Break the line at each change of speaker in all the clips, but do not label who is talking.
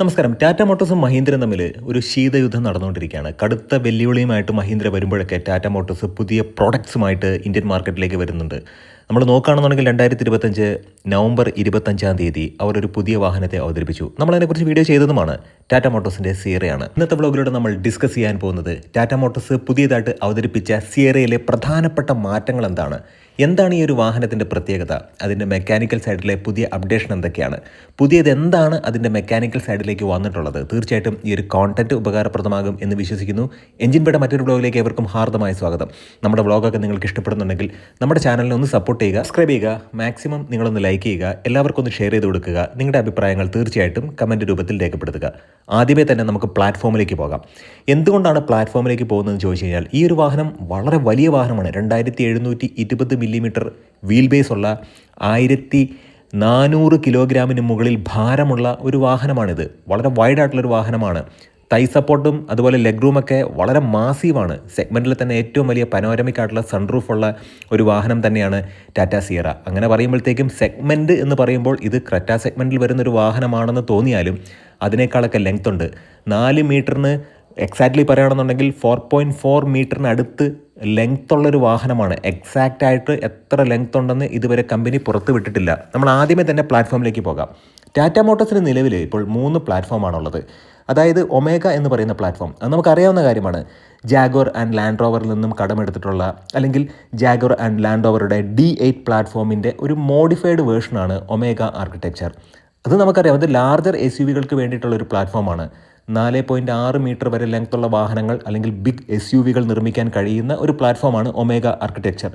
നമസ്കാരം. ടാറ്റ മോട്ടോഴ്സും മഹീന്ദ്രയും തമ്മിൽ ഒരു ശീതയുദ്ധം നടന്നുകൊണ്ടിരിക്കുകയാണ്. കടുത്ത വെല്ലുവിളിയുമായിട്ട് മഹീന്ദ്ര വരുമ്പോഴൊക്കെ ടാറ്റ മോട്ടോഴ്സ് പുതിയ പ്രോഡക്ട്സുമായിട്ട് ഇന്ത്യൻ മാർക്കറ്റിലേക്ക് വരുന്നുണ്ട്. നമ്മൾ നോക്കുകയാണെന്നുണ്ടെങ്കിൽ രണ്ടായിരത്തി ഇരുപത്തഞ്ച് നവംബർ ഇരുപത്തഞ്ചാം തീയതി അവർ ഒരു പുതിയ വാഹനത്തെ അവതരിപ്പിച്ചു. നമ്മളതിനെക്കുറിച്ച് വീഡിയോ ചെയ്തതുമാണ് ടാറ്റ മോട്ടോഴ്സിന്റെ സിയറയാണ്. ഇന്നത്തെ വ്ളോഗിലൂടെ നമ്മൾ ഡിസ്കസ് ചെയ്യാൻ പോകുന്നത് ടാറ്റ മോട്ടോഴ്സ് പുതിയതായിട്ട് അവതരിപ്പിച്ച സിയറയിലെ പ്രധാനപ്പെട്ട മാറ്റങ്ങൾ എന്താണ് എന്താണ് ഈ ഒരു വാഹനത്തിന്റെ പ്രത്യേകത? അതിന്റെ മെക്കാനിക്കൽ സൈഡിലെ പുതിയ അപ്ഡേഷൻ എന്തൊക്കെയാണ്? പുതിയത് എന്താണ് അതിന്റെ മെക്കാനിക്കൽ സൈഡിലേക്ക് വന്നിട്ടുള്ളത്? തീർച്ചയായിട്ടും ഈ ഒരു കോണ്ടന്റ് ഉപകാരപ്രദമാകും എന്ന് വിശ്വസിക്കുന്നു. എഞ്ചിൻ പേടെ മറ്റൊരു ബ്ലോഗിലേക്ക് എവർക്കും ഹാർദമായ സ്വാഗതം. നമ്മുടെ ബ്ലോഗൊക്കെ നിങ്ങൾക്ക് ഇഷ്ടപ്പെടുന്നുണ്ടെങ്കിൽ നമ്മുടെ ചാനലിനെ ഒന്ന് സപ്പോർട്ട് ചെയ്യുക സബ്സ്ക്രൈബ് ചെയ്യുക മാക്സിമം നിങ്ങളൊന്ന് ലൈക്ക് ചെയ്യുക എല്ലാവർക്കും ഒന്ന് ഷെയർ ചെയ്ത് കൊടുക്കുക നിങ്ങളുടെ അഭിപ്രായങ്ങൾ തീർച്ചയായിട്ടും കമന്റ് രൂപത്തിൽ രേഖപ്പെടുത്തുക. ആദ്യമേ തന്നെ നമുക്ക് പ്ലാറ്റ്ഫോമിലേക്ക് പോകാം. എന്തുകൊണ്ടാണ് പ്ലാറ്റ്ഫോമിലേക്ക് പോകുന്നതെന്ന് ചോദിച്ചു കഴിഞ്ഞാൽ ഈ ഒരു വാഹനം വളരെ വലിയ വാഹനമാണ്. രണ്ടായിരത്തി എഴുന്നൂറ്റി ഇരുപത് മില്ലിമീറ്റർ വീൽ ബേസ് ഉള്ള ആയിരത്തി നാനൂറ് കിലോഗ്രാമിന് മുകളിൽ ഭാരമുള്ള ഒരു വാഹനമാണിത്. വളരെ വൈഡായിട്ടുള്ളൊരു വാഹനമാണ്. തൈ സപ്പോർട്ടും അതുപോലെ ലെഗ് റൂമൊക്കെ വളരെ മാസീവാണ് സെഗ്മെന്റിൽ തന്നെ ഏറ്റവും വലിയ പനോരമിക് ആയിട്ടുള്ള സൺറൂഫ് ഉള്ള ഒരു വാഹനം തന്നെയാണ് ടാറ്റ സിയറ അങ്ങനെ പറയുമ്പോഴത്തേക്കും സെഗ്മെന്റ് എന്ന് പറയുമ്പോൾ ഇത് ക്രറ്റ സെഗ്മെന്റിൽ വരുന്ന ഒരു വാഹനമാണെന്ന് തോന്നിയാലും അതിനേക്കാളൊക്കെ ലെങ്ത് ഉണ്ട്. നാല് മീറ്ററിന് എക്സാക്ട്ലി പറയുകയാണെന്നുണ്ടെങ്കിൽ ഫോർ പോയിന്റ് ഫോർ മീറ്ററിന് അടുത്ത് ലെങ്ത് ഉള്ളൊരു വാഹനമാണ്. എക്സാക്റ്റ് ആയിട്ട് എത്ര ലെങ്ത് ഉണ്ടെന്ന് ഇതുവരെ കമ്പനി പുറത്ത് വിട്ടിട്ടില്ല. നമ്മൾ ആദ്യമേ തന്നെ പ്ലാറ്റ്ഫോമിലേക്ക് പോകാം. ടാറ്റ മോട്ടോഴ്സിന് നിലവിൽ ഇപ്പോൾ മൂന്ന് പ്ലാറ്റ്ഫോമാണുള്ളത് അതായത് ഒമേഗ എന്ന് പറയുന്ന പ്ലാറ്റ്ഫോം അത് നമുക്കറിയാവുന്ന കാര്യമാണ്. ജാഗോർ ആൻഡ് ലാൻഡ് റോവറിൽ നിന്നും കടമെടുത്തിട്ടുള്ള അല്ലെങ്കിൽ ജാഗോർ ആൻഡ് ലാൻഡ് റോവറുടെ ഡി എയ്റ്റ് പ്ലാറ്റ്ഫോമിന്റെ ഒരു മോഡിഫൈഡ് വേർഷനാണ് ഒമേഗ ആർക്കിടെക്ചർ അത് നമുക്കറിയാം. അത് ലാർജർ എസ് യു വികൾക്ക് വേണ്ടിയിട്ടുള്ള ഒരു പ്ലാറ്റ്ഫോമാണ് നാല് പോയിന്റ് ആറ് മീറ്റർ വരെ ലെങ്ത്തുള്ള വാഹനങ്ങൾ അല്ലെങ്കിൽ ബിഗ് എസ് യു വികൾ നിർമ്മിക്കാൻ കഴിയുന്ന ഒരു പ്ലാറ്റ്ഫോമാണ് ഒമേഗ ആർക്കിടെക്ചർ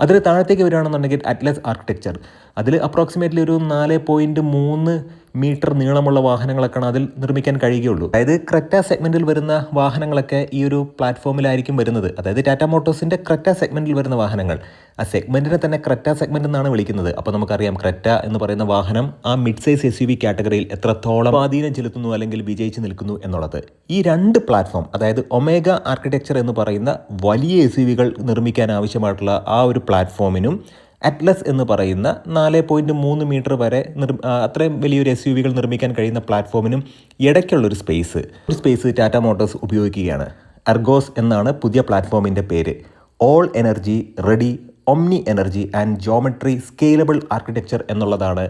അതിൽ താഴത്തേക്ക് വരികയാണെന്നുണ്ടെങ്കിൽ അറ്റ്ലസ് ആർക്കിടെക്ചർ അതിൽ അപ്രോക്സിമേറ്റ്ലി ഒരു നാല് പോയിന്റ് മൂന്ന് മീറ്റർ നീളമുള്ള വാഹനങ്ങളൊക്കെയാണ് അതിൽ നിർമ്മിക്കാൻ കഴിയുകയുള്ളൂ. അതായത് ക്രെറ്റ സെഗ്മെന്റിൽ വരുന്ന വാഹനങ്ങളൊക്കെ ഈ ഒരു പ്ലാറ്റ്ഫോമിലായിരിക്കും വരുന്നത്. അതായത് ടാറ്റ മോട്ടോഴ്സിന്റെ ക്രെറ്റ സെഗ്മെന്റിൽ വരുന്ന വാഹനങ്ങൾ. ആ സെഗ്മെന്റിനെ തന്നെ ക്രെറ്റ സെഗ്മെന്റ് എന്നാണ് വിളിക്കുന്നത്. അപ്പോൾ നമുക്കറിയാം ക്രെറ്റ എന്ന് പറയുന്ന വാഹനം ആ mid size S U V കാറ്റഗറിയിൽ എത്രത്തോളം സ്വാധീനം ചെലുത്തുന്നു അല്ലെങ്കിൽ വിജയിച്ച് നിൽക്കുന്നു എന്നുള്ളത്. ഈ രണ്ട് പ്ലാറ്റ്ഫോം അതായത് ഒമേഗ ആർക്കിടെക്ചർ എന്ന് പറയുന്ന വലിയ എസ് യു വികൾ നിർമ്മിക്കാൻ ആവശ്യമായിട്ടുള്ള ആ ഒരു പ്ലാറ്റ്ഫോമിനും അറ്റ്ലസ് എന്ന് പറയുന്ന നാല് പോയിന്റ് മൂന്ന് മീറ്റർ വരെ നിർ അത്രയും വലിയൊരു എസ് യു വികൾ നിർമ്മിക്കാൻ കഴിയുന്ന പ്ലാറ്റ്ഫോമിനും ഇടയ്ക്കുള്ളൊരു സ്പേസ് ഒരു സ്പേസ് ടാറ്റ മോട്ടോഴ്സ് ഉപയോഗിക്കുകയാണ്. അർഗോസ് എന്നാണ് പുതിയ പ്ലാറ്റ്ഫോമിന്റെ പേര്. All energy ready omni energy and geometry scalable architecture എന്നുള്ളതാണ്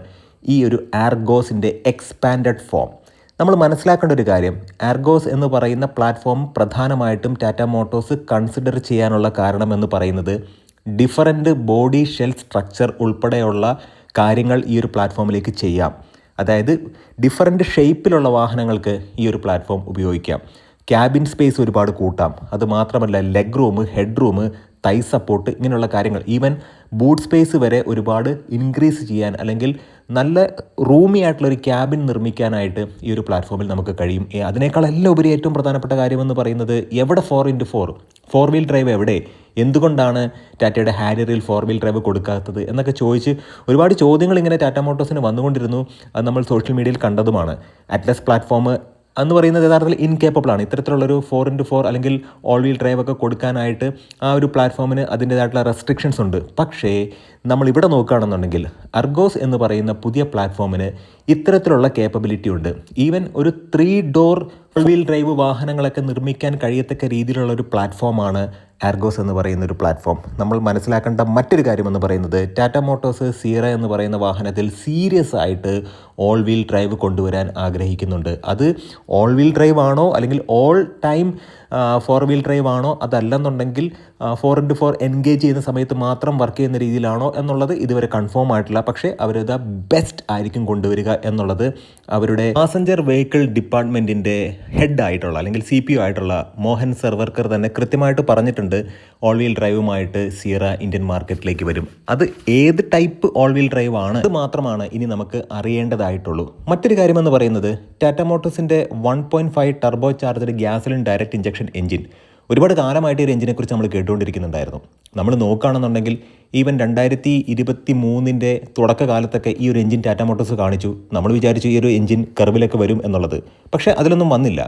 ഈ ഒരു ആർഗോസിന്റെ എക്സ്പാൻഡഡ് ഫോം നമ്മൾ മനസ്സിലാക്കേണ്ട ഒരു കാര്യം ആർഗോസ് എന്ന് പറയുന്ന പ്ലാറ്റ്ഫോം പ്രധാനമായിട്ടും ടാറ്റ മോട്ടോഴ്സ് കൺസിഡർ ചെയ്യാനുള്ള കാരണം എന്ന് പറയുന്നത് ഡിഫറന്റ് ബോഡി ഷെൽ സ്ട്രക്ചർ ഉൾപ്പെടെയുള്ള കാര്യങ്ങൾ ഈ ഒരു പ്ലാറ്റ്ഫോമിലേക്ക് ചെയ്യാം. അതായത് ഡിഫറന്റ് ഷേപ്പിലുള്ള വാഹനങ്ങൾക്ക് ഈ ഒരു പ്ലാറ്റ്ഫോം ഉപയോഗിക്കാം. ക്യാബിൻ സ്പേസ് ഒരുപാട് കൂട്ടാം. അതുമാത്രമല്ല leg room head room thigh support ഇങ്ങനെയുള്ള കാര്യങ്ങൾ. ഈവൻ ബൂട്ട് സ്പേസ് വരെ ഒരുപാട് ഇൻക്രീസ് ചെയ്യാൻ അല്ലെങ്കിൽ നല്ല റൂമി ആയിട്ടുള്ള ഒരു ക്യാബിൻ നിർമ്മിക്കാനായിട്ട് ഈ ഒരു പ്ലാറ്റ്ഫോമിൽ നമുക്ക് കഴിയും. അതിനേക്കാളെല്ലാം ഉപരി ഏറ്റവും പ്രധാനപ്പെട്ട കാര്യമെന്ന് പറയുന്നത് എവിടെ four into four four wheel drive എവിടെ? എന്തുകൊണ്ടാണ് ടാറ്റയുടെ ഹാരിയറിൽ ഫോർ വീൽ ഡ്രൈവ് കൊടുക്കാത്തത് എന്നൊക്കെ ചോദിച്ച് ഒരുപാട് ചോദ്യങ്ങൾ ഇങ്ങനെ ടാറ്റ മോട്ടോഴ്സിന് വന്നുകൊണ്ടിരുന്നു. അത് നമ്മൾ സോഷ്യൽ മീഡിയയിൽ കണ്ടതുമാണ്. അറ്റ്ലസ് പ്ലാറ്റ്ഫോം എന്ന് പറയുന്നത് യഥാർത്ഥത്തിൽ ഇൻകേപ്പബിൾ ആണ്. ഇത്തരത്തിലുള്ളൊരു ഫോർ ഇന്റു ഫോർ അല്ലെങ്കിൽ ഓൾ വീൽ ഡ്രൈവ് ഒക്കെ കൊടുക്കാനായിട്ട് ആ ഒരു പ്ലാറ്റ്ഫോമിന് അതിന്റേതായിട്ടുള്ള റെസ്ട്രിക്ഷൻസ് ഉണ്ട്. പക്ഷേ നമ്മൾ ഇവിടെ നോക്കുകയാണെന്നുണ്ടെങ്കിൽ അർഗോസ് എന്ന് പറയുന്ന പുതിയ പ്ലാറ്റ്ഫോമിന് ഇത്തരത്തിലുള്ള കേപ്പബിലിറ്റി ഉണ്ട്. ഈവൻ ഒരു three door full wheel drive വാഹനങ്ങളൊക്കെ നിർമ്മിക്കാൻ കഴിയത്തക്ക രീതിയിലുള്ള ഒരു പ്ലാറ്റ്ഫോമാണ് ആർഗോസ് എന്ന് പറയുന്ന ഒരു പ്ലാറ്റ്ഫോം നമ്മൾ മനസ്സിലാക്കേണ്ട മറ്റൊരു കാര്യം എന്ന് പറയുന്നത് ടാറ്റ മോട്ടോഴ്സ് സീറ എന്ന് പറയുന്ന വാഹനത്തിൽ സീരിയസ് ആയിട്ട് ഓൾ വീൽ ഡ്രൈവ് കൊണ്ടുവരാൻ ആഗ്രഹിക്കുന്നുണ്ട്. അത് ഓൾ വീൽ ഡ്രൈവ് ആണോ അല്ലെങ്കിൽ all time four wheel drive ആണോ അതല്ലെന്നുണ്ടെങ്കിൽ ഫോർ ഇന്റു ഫോർ എൻഗേജ് ചെയ്യുന്ന സമയത്ത് മാത്രം വർക്ക് ചെയ്യുന്ന രീതിയിലാണോ എന്നുള്ളത് ഇതുവരെ കൺഫേം ആയിട്ടില്ല. പക്ഷേ അവരത് ബെസ്റ്റ് ആയിരിക്കും കൊണ്ടുവരിക എന്നുള്ളത് അവരുടെ പാസഞ്ചർ വെഹിക്കിൾ ഡിപ്പാർട്ട്മെന്റിന്റെ ഹെഡ് ആയിട്ടുള്ള അല്ലെങ്കിൽ സി പി ഒ ആയിട്ടുള്ള മോഹൻ സർവർക്കർ തന്നെ കൃത്യമായിട്ട് പറഞ്ഞിട്ടുണ്ട്. ഓൾ വീൽ ഡ്രൈവുമായിട്ട് സിയറ ഇന്ത്യൻ മാർക്കറ്റിലേക്ക് വരും. അത് ഏത് ടൈപ്പ് ഓൾ വീൽ ഡ്രൈവ് ആണ്? അത് മാത്രമാണ് ഇനി നമുക്ക് അറിയേണ്ടതായിട്ടുള്ളൂ. മറ്റൊരു കാര്യമെന്ന് പറയുന്നത് Tata മോട്ടോഴ്സിന്റെ one point five turbo charged gasoline direct injection engine ഒരുപാട് കാലമായിട്ട് ഈ ഒരു കുറിച്ച് നമ്മൾ കേട്ടുകൊണ്ടിരിക്കുന്നുണ്ടായിരുന്നു. നമ്മൾ നോക്കുകയാണെന്നുണ്ടെങ്കിൽ ഈവൻ രണ്ടായിരത്തി ഇരുപത്തി മൂന്നിന്റെ തുടക്കകാലത്തൊക്കെ ഈ ഒരു എഞ്ചിൻ ടാറ്റ മോട്ടോഴ്സ് കാണിച്ചു. നമ്മൾ വിചാരിച്ചു ഈ ഒരു എഞ്ചിൻ കർവിലൊക്കെ വരും എന്നുള്ളത്. പക്ഷേ അതിലൊന്നും വന്നില്ല.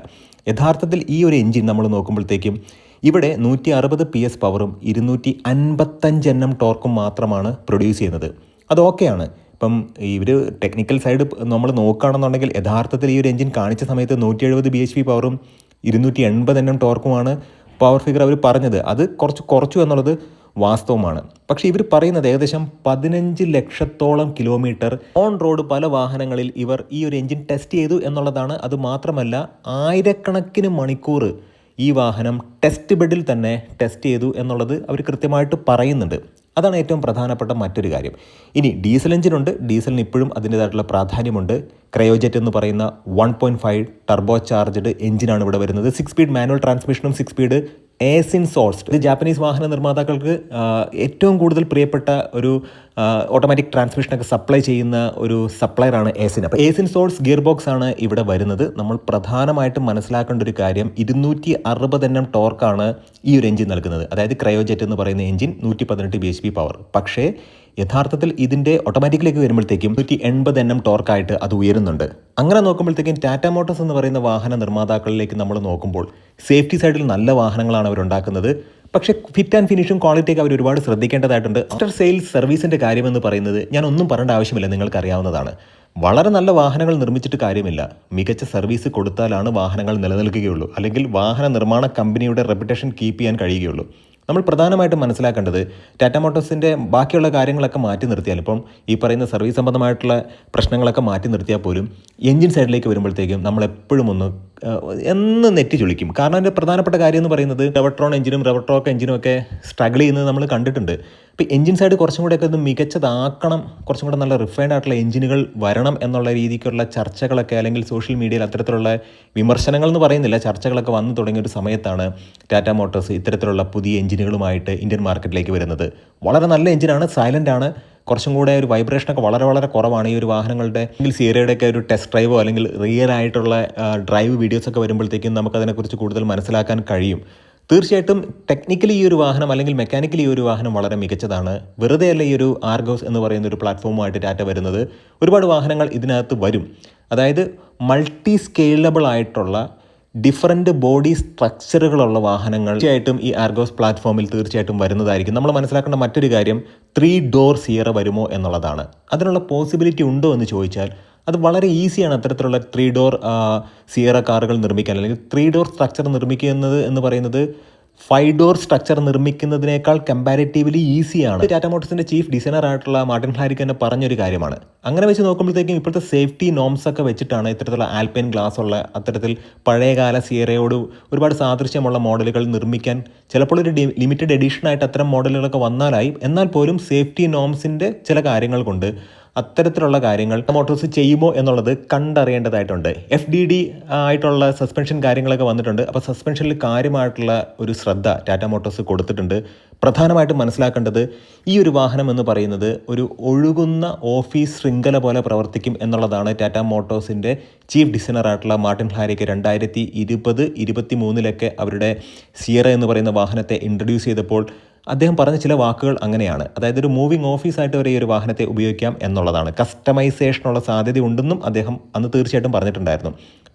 യഥാർത്ഥത്തിൽ ഈ ഒരു എഞ്ചിൻ നമ്മൾ നോക്കുമ്പോഴത്തേക്കും ഇവിടെ നൂറ്റി അറുപത് പി എസ് പവറും ഇരുന്നൂറ്റി അൻപത്തഞ്ച് എണ്ണം ടോർക്കും മാത്രമാണ് പ്രൊഡ്യൂസ് ചെയ്യുന്നത്. അത് ഓക്കെയാണ്. ഇപ്പം ഇവർ ടെക്നിക്കൽ സൈഡ് നമ്മൾ നോക്കുകയാണെന്നുണ്ടെങ്കിൽ യഥാർത്ഥത്തിൽ ഈ ഒരു എഞ്ചിൻ കാണിച്ച സമയത്ത് നൂറ്റി എഴുപത് ബി എച്ച് പി പവറും ഇരുന്നൂറ്റി എൺപത് എണ്ണം ടോർക്കുമാണ് പവർ ഫിഗർ അവർ പറഞ്ഞത് അത് കുറച്ച് കുറച്ചു എന്നുള്ളത് വാസ്തവമാണ്. പക്ഷേ ഇവർ പറയുന്നത് ഏകദേശം പതിനഞ്ച് ലക്ഷത്തോളം കിലോമീറ്റർ ഓൺ റോഡ് പല വാഹനങ്ങളിൽ ഇവർ ഈ ഒരു എഞ്ചിൻ ടെസ്റ്റ് ചെയ്തു എന്നുള്ളതാണ്. അത് മാത്രമല്ല ആയിരക്കണക്കിന് മണിക്കൂർ ഈ വാഹനം ടെസ്റ്റ് ബെഡിൽ തന്നെ ടെസ്റ്റ് ചെയ്തു എന്നുള്ളത് അവർ കൃത്യമായിട്ട് പറയുന്നുണ്ട്. അതാണ് ഏറ്റവും പ്രധാനപ്പെട്ട മറ്റൊരു കാര്യം. ഇനി ഡീസൽ എഞ്ചിനുണ്ട് ഡീസലിന് ഇപ്പോഴും അതിന്റേതായിട്ടുള്ള പ്രാധാന്യമുണ്ട്. ക്രയോജെറ്റ് എന്ന് പറയുന്ന one point five turbo charged എഞ്ചിനാണ് ഇവിടെ വരുന്നത്. സിക്സ് സ്പീഡ് മാനുവൽ ട്രാൻസ്മിഷനും സിക്സ് സ്പീഡ് ഏസിൻ സോഴ്സ്ഡ് ഇത് ജാപ്പനീസ് വാഹന നിർമ്മാതാക്കൾക്ക് ഏറ്റവും കൂടുതൽ പ്രിയപ്പെട്ട ഒരു ഓട്ടോമാറ്റിക് ട്രാൻസ്മിഷനൊക്കെ സപ്ലൈ ചെയ്യുന്ന ഒരു സപ്ലയറാണ് ഏസിൻ അപ്പോൾ ഏസിൻ സോഴ്സ് ഗിയർ ബോക്സ് ആണ് ഇവിടെ വരുന്നത്. നമ്മൾ പ്രധാനമായിട്ടും മനസ്സിലാക്കേണ്ട ഒരു കാര്യം ഇരുന്നൂറ്റി അറുപത് എണ്ണം ടോർക്കാണ് ഈ ഒരു എഞ്ചിൻ നൽകുന്നത്. അതായത് ക്രയോജെറ്റ് എന്ന് പറയുന്ന എഞ്ചിൻ നൂറ്റി പതിനെട്ട് ബി എച്ച് പി പവർ പക്ഷേ യഥാർത്ഥത്തിൽ ഇതിന്റെ ഓട്ടോമാറ്റിക്കിലേക്ക് വരുമ്പോഴത്തേക്കും നൂറ്റി എൺപത് എണ്ണം ടോർക്കായിട്ട് അത് ഉയരുന്നുണ്ട്. അങ്ങനെ നോക്കുമ്പോഴത്തേക്കും ടാറ്റ മോട്ടോഴ്സ് എന്ന് പറയുന്ന വാഹന നിർമ്മാതാക്കളിലേക്ക് നമ്മൾ നോക്കുമ്പോൾ സേഫ്റ്റി സൈഡിൽ നല്ല വാഹനങ്ങളാണ് അവരുണ്ടാക്കുന്നത്. പക്ഷേ ഫിറ്റ് ആൻഡ് ഫിനിഷും ക്വാളിറ്റിയൊക്കെ അവർ ഒരുപാട് ശ്രദ്ധിക്കേണ്ടതായിട്ടുണ്ട്. ആഫ്റ്റർ സെയിൽസ് സർവീസിന്റെ കാര്യമെന്ന് പറയുന്നത് ഞാൻ ഒന്നും പറയേണ്ട ആവശ്യമില്ല നിങ്ങൾക്ക് അറിയാവുന്നതാണ്. വളരെ നല്ല വാഹനങ്ങൾ നിർമ്മിച്ചിട്ട് കാര്യമില്ല. മികച്ച സർവീസ് കൊടുത്താലാണ് വാഹനങ്ങൾ നിലനിൽക്കുകയുള്ളൂ. അല്ലെങ്കിൽ വാഹന നിർമ്മാണ കമ്പനിയുടെ റെപ്യൂട്ടേഷൻ കീപ്പ് ചെയ്യാൻ കഴിയുകയുള്ളൂ. നമ്മൾ പ്രധാനമായിട്ടും മനസ്സിലാക്കേണ്ടത് ടാറ്റ മോട്ടോഴ്സിന്റെ ബാക്കിയുള്ള കാര്യങ്ങളൊക്കെ മാറ്റി നിർത്തിയാൽ ഇപ്പം ഈ പറയുന്ന സർവീസ് സംബന്ധമായിട്ടുള്ള പ്രശ്നങ്ങളൊക്കെ മാറ്റി നിർത്തിയാൽ പോലും എഞ്ചിൻ സൈഡിലേക്ക് വരുമ്പോഴത്തേക്കും നമ്മൾ എപ്പോഴും ഒന്ന് എന്ന് നെറ്റി ചൊളിക്കും കാരണം അതിന്റെ പ്രധാനപ്പെട്ട കാര്യം എന്ന് പറയുന്നത് റെവട്രോൺ എഞ്ചിനും റെവട്രോക്ക് എഞ്ചിനും ഒക്കെ സ്ട്രഗിൾ ചെയ്യുന്നത് നമ്മൾ കണ്ടിട്ടുണ്ട്. ഇപ്പോൾ എഞ്ചിൻ സൈഡ് കുറച്ചും കൂടെയൊക്കെ ഒന്ന് മികച്ചതാക്കണം കുറച്ചും കൂടെ നല്ല റിഫൈൻഡ് ആയിട്ടുള്ള എഞ്ചിനുകൾ വരണം എന്നുള്ള രീതിക്കുള്ള ചർച്ചകളൊക്കെ അല്ലെങ്കിൽ സോഷ്യൽ മീഡിയയിൽ അത്തരത്തിലുള്ള വിമർശനങ്ങൾ എന്ന് പറയുന്നില്ല. ചർച്ചകളൊക്കെ വന്നു തുടങ്ങിയ ഒരു സമയത്താണ് ടാറ്റ മോട്ടോഴ്സ് ഇത്തരത്തിലുള്ള പുതിയ എഞ്ചിനുകളുമായിട്ട് ഇന്ത്യൻ മാർക്കറ്റിലേക്ക് വരുന്നത്. വളരെ നല്ല എഞ്ചിനാണ് സൈലന്റ് ആണ്. കുറച്ചും കൂടെ ഒരു വൈബ്രേഷനൊക്കെ വളരെ വളരെ കുറവാണ് ഈ ഒരു വാഹനങ്ങളുടെ അല്ലെങ്കിൽ സീറയുടെയൊക്കെ ഒരു ടെസ്റ്റ് ഡ്രൈവോ അല്ലെങ്കിൽ റിയൽ ആയിട്ടുള്ള ഡ്രൈവ് വീഡിയോസൊക്കെ വരുമ്പോഴത്തേക്കും നമുക്കതിനെക്കുറിച്ച് കൂടുതൽ മനസ്സിലാക്കാൻ കഴിയും. തീർച്ചയായിട്ടും ടെക്നിക്കലി ഈ ഒരു വാഹനം അല്ലെങ്കിൽ മെക്കാനിക്കലി ഈ ഒരു വാഹനം വളരെ മികച്ചതാണ്. വെറുതെ അല്ല ഈ ഒരു ആർഗോസ് എന്ന് പറയുന്ന ഒരു പ്ലാറ്റ്ഫോമുമായിട്ട് ഡാറ്റ വരുന്നത്. ഒരുപാട് വാഹനങ്ങൾ ഇതിനകത്ത് വരും. അതായത് മൾട്ടി സ്കെയിലബിൾ ആയിട്ടുള്ള ഡിഫറന്റ് ബോഡി സ്ട്രക്ചറുകളുള്ള വാഹനങ്ങൾ തീർച്ചയായിട്ടും ഈ ആർഗോസ് പ്ലാറ്റ്ഫോമിൽ തീർച്ചയായിട്ടും വരുന്നതായിരിക്കും. നമ്മൾ മനസ്സിലാക്കേണ്ട മറ്റൊരു കാര്യം ത്രീ ഡോർ സിയറ വരുമോ എന്നുള്ളതാണ്. അതിനുള്ള പോസിബിലിറ്റി ഉണ്ടോ എന്ന് ചോദിച്ചാൽ അത് വളരെ ഈസിയാണ് അത്തരത്തിലുള്ള ത്രീ ഡോർ സിയറ കാറുകൾ നിർമ്മിക്കാൻ. അല്ലെങ്കിൽ ത്രീ ഡോർ സ്ട്രക്ചർ നിർമ്മിക്കുന്നത് എന്ന് പറയുന്നത് ഫൈവ് ഡോർ സ്ട്രക്ചർ നിർമ്മിക്കുന്നതിനേക്കാൾ കമ്പാരിറ്റീവ്ലി ഈസിയാണ്. ടാറ്റ മോട്ടോഴ്സിന്റെ ചീഫ് ഡിസൈനർ ആയിട്ടുള്ള മാർട്ടിൻ ഹാരിക്ക് തന്നെ പറഞ്ഞൊരു കാര്യമാണ്. അങ്ങനെ വെച്ച് നോക്കുമ്പോഴത്തേക്കും ഇപ്പോഴത്തെ സേഫ്റ്റി നോംസ് ഒക്കെ വെച്ചിട്ടാണ് ഇത്തരത്തിലുള്ള ആൽപൈൻ ഗ്ലാസ് ഉള്ള അത്തരത്തിൽ പഴയകാല സിയറയോട് ഒരുപാട് സാദൃശ്യമുള്ള മോഡലുകൾ നിർമ്മിക്കാൻ ചിലപ്പോൾ ഒരു ലിമിറ്റഡ് എഡിഷൻ ആയിട്ട് അത്തരം മോഡലുകളൊക്കെ വന്നാലായി. എന്നാൽ പോലും സേഫ്റ്റി നോംസിന്റെ ചില കാര്യങ്ങൾ കൊണ്ട് അത്തരത്തിലുള്ള കാര്യങ്ങൾ മോട്ടോഴ്സ് ചെയ്യുമോ എന്നുള്ളത് കണ്ടറിയേണ്ടതായിട്ടുണ്ട്. എഫ് ഡി ഡി ആയിട്ടുള്ള സസ്പെൻഷൻ കാര്യങ്ങളൊക്കെ വന്നിട്ടുണ്ട്. അപ്പോൾ സസ്പെൻഷനിൽ കാര്യമായിട്ടുള്ള ഒരു ശ്രദ്ധ ടാറ്റ മോട്ടോഴ്സ് കൊടുത്തിട്ടുണ്ട്. പ്രധാനമായിട്ടും മനസ്സിലാക്കേണ്ടത് ഈ ഒരു വാഹനം എന്ന് പറയുന്നത് ഒരു ഒഴുകുന്ന ഓഫീസ് ശൃംഖല പോലെ പ്രവർത്തിക്കും എന്നുള്ളതാണ് ടാറ്റ മോട്ടോഴ്സിന്റെ ചീഫ് ഡിസൈനറായിട്ടുള്ള മാർട്ടിൻ ഹാരിക്ക് രണ്ടായിരത്തി ഇരുപത് ഇരുപത്തി മൂന്നിലൊക്കെ അവരുടെ സിയറ എന്ന് പറയുന്ന വാഹനത്തെ ഇൻട്രൊഡ്യൂസ് ചെയ്തപ്പോൾ അദ്ദേഹം പറഞ്ഞ ചില വാക്കുകൾ അങ്ങനെയാണ്. അതായത് ഒരു മൂവിംഗ് ഓഫീസായിട്ട് വരെ ഈ ഒരു വാഹനത്തെ ഉപയോഗിക്കാം എന്നുള്ളതാണ്. കസ്റ്റമൈസേഷനുള്ള സാധ്യത ഉണ്ടെന്നും അദ്ദേഹം അന്ന് തീർച്ചയായിട്ടും പറഞ്ഞിട്ടുണ്ടായിരുന്നു.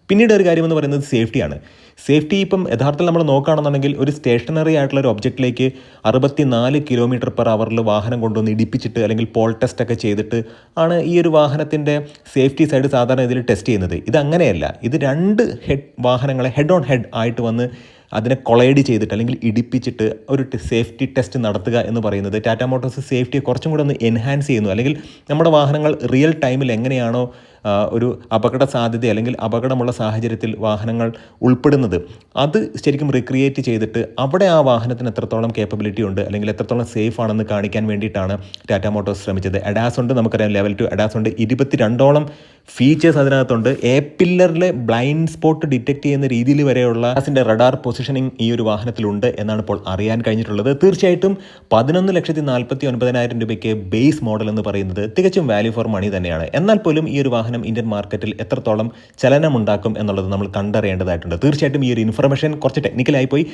പിന്നീട് ഒരു കാര്യം എന്ന് പറയുന്നത് സേഫ്റ്റിയാണ് സേഫ്റ്റി ഇപ്പം യഥാർത്ഥത്തിൽ നമ്മൾ നോക്കുകയാണെന്നുണ്ടെങ്കിൽ ഒരു സ്റ്റേഷനറി ആയിട്ടുള്ള ഒരു ഒബ്ജക്റ്റിലേക്ക് അറുപത്തി നാല് കിലോമീറ്റർ പെർ അവറിൽ വാഹനം കൊണ്ടുവന്ന് ഇടിപ്പിച്ചിട്ട് അല്ലെങ്കിൽ പോൾ ടെസ്റ്റ് ഒക്കെ ചെയ്തിട്ട് ആണ് ഈ ഒരു വാഹനത്തിന്റെ സേഫ്റ്റി സൈഡ് സാധാരണ ഇതിൽ ടെസ്റ്റ് ചെയ്യുന്നത്. ഇത് അങ്ങനെയല്ല. ഇത് രണ്ട് ഹെഡ് വാഹനങ്ങളെ ഹെഡ് ഓൺ ഹെഡ് ആയിട്ട് വന്ന് അതിനെ കൊളൈഡ് ചെയ്തിട്ട് അല്ലെങ്കിൽ ഇടിപ്പിച്ചിട്ട് ഒരു സേഫ്റ്റി ടെസ്റ്റ് നടത്തുക എന്ന് പറയുന്നത് ടാറ്റ മോട്ടോഴ്സ് സേഫ്റ്റിയെ കുറച്ചും കൂടെ ഒന്ന് എൻഹാൻസ് ചെയ്യുന്നു. അല്ലെങ്കിൽ നമ്മുടെ വാഹനങ്ങൾ റിയൽ ടൈമിൽ എങ്ങനെയാണോ ഒരു അപകട സാധ്യത അല്ലെങ്കിൽ അപകടമുള്ള സാഹചര്യത്തിൽ വാഹനങ്ങൾ ഉൾപ്പെടുന്നത്. അത് ശരിക്കും റിക്രിയേറ്റ് ചെയ്തിട്ട് അവിടെ ആ വാഹനത്തിന് എത്രത്തോളം കേപ്പബിലിറ്റി ഉണ്ട് അല്ലെങ്കിൽ എത്രത്തോളം സേഫ് ആണെന്ന് കാണിക്കാൻ വേണ്ടിയിട്ടാണ് ടാറ്റ മോട്ടോഴ്സ് ശ്രമിച്ചത്. അഡാസ് ഉണ്ട് നമുക്കറിയാം. ലെവൽ ടു അഡാസ് ഉണ്ട്. ഇരുപത്തിരണ്ടോളം ഫീച്ചേഴ്സ് അതിനകത്തുണ്ട്. എ പില്ലറിലെ ബ്ലൈൻഡ് സ്പോട്ട് ഡിറ്റക്ട് ചെയ്യുന്ന രീതിയിൽ വരെയുള്ള അതിന്റെ റഡാർ പൊസിഷനിങ് ഈ ഒരു വാഹനത്തിലുണ്ട് എന്നാണ് ഇപ്പോൾ അറിയാൻ കഴിഞ്ഞിട്ടുള്ളത്. തീർച്ചയായിട്ടും പതിനൊന്ന് ലക്ഷത്തി നാൽപ്പത്തി ഒൻപതിനായിരം രൂപയ്ക്ക് ബേസ് മോഡൽ എന്ന് പറയുന്നത് തികച്ചും വാല്യൂ ഫോർ മണി തന്നെയാണ്. എന്നാൽ പോലും ഈ ഒരു വാഹനം ഇന്ത്യൻ മാർക്കറ്റിൽ എത്രത്തോളം ചലനമുണ്ടാക്കും എന്നുള്ളത് നമ്മൾ കണ്ടറിയേണ്ടതായിട്ടുണ്ട്. തീർച്ചയായിട്ടും ഈ ഒരു ഇൻഫർമേഷൻ കുറച്ച് ടെക്നിക്കലായി പോയി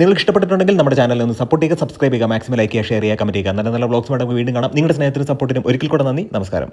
നിങ്ങൾക്ക് ഇഷ്ടപ്പെട്ടിട്ടുണ്ടെങ്കിൽ നമ്മുടെ ചാനലിൽ ഒന്ന് സപ്പോർട്ട് ചെയ്യുക സബ്സ്ക്രൈബ് ചെയ്യുക മാക്സിമം ലൈക്ക് ചെയ്യുക ഷെയർ ചെയ്യുക കമന്റ് ചെയ്യുക. നല്ല നല്ല വ്ളോഗ്സ് നമുക്ക് വീണ്ടും കാണാം. നിങ്ങളുടെ സ്നേഹത്തിനും സപ്പോർട്ടിനും ഒരിക്കൽ കൂടെ നന്ദി. നമസ്കാരം.